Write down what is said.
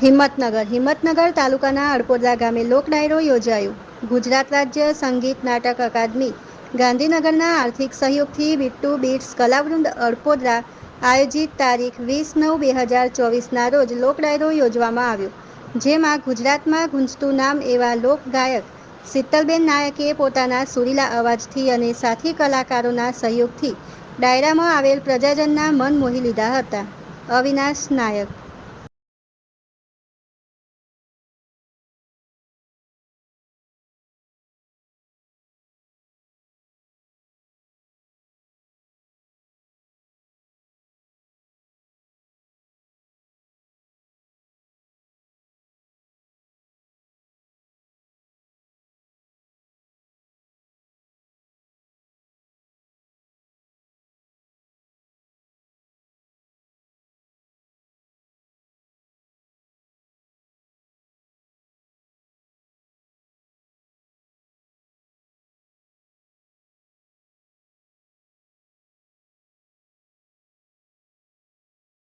હિંમતનગર. હિંમતનગર તાલુકાના અડપોદરા ગામે લોકડાયરો યોજાયો. ગુજરાત રાજ્ય સંગીત નાટક અકાદમી ગાંધીનગરના આર્થિક સહયોગથી બિટ્ટુ બીટ્સ કલાવૃંદ અડપોદરા આયોજિત તારીખ વીસ નવ બે હજાર ચોવીસના રોજ લોકડાયરો યોજવામાં આવ્યો. જેમાં ગુજરાતમાં ગુંજતું નામ એવા લોક ગાયક શીતલબેન નાયકે પોતાના સુરીલા અવાજથી અને સાથી કલાકારોના સહયોગથી ડાયરામાં આવેલ પ્રજાજનના મન મોહી લીધા હતા. અવિનાશ નાયક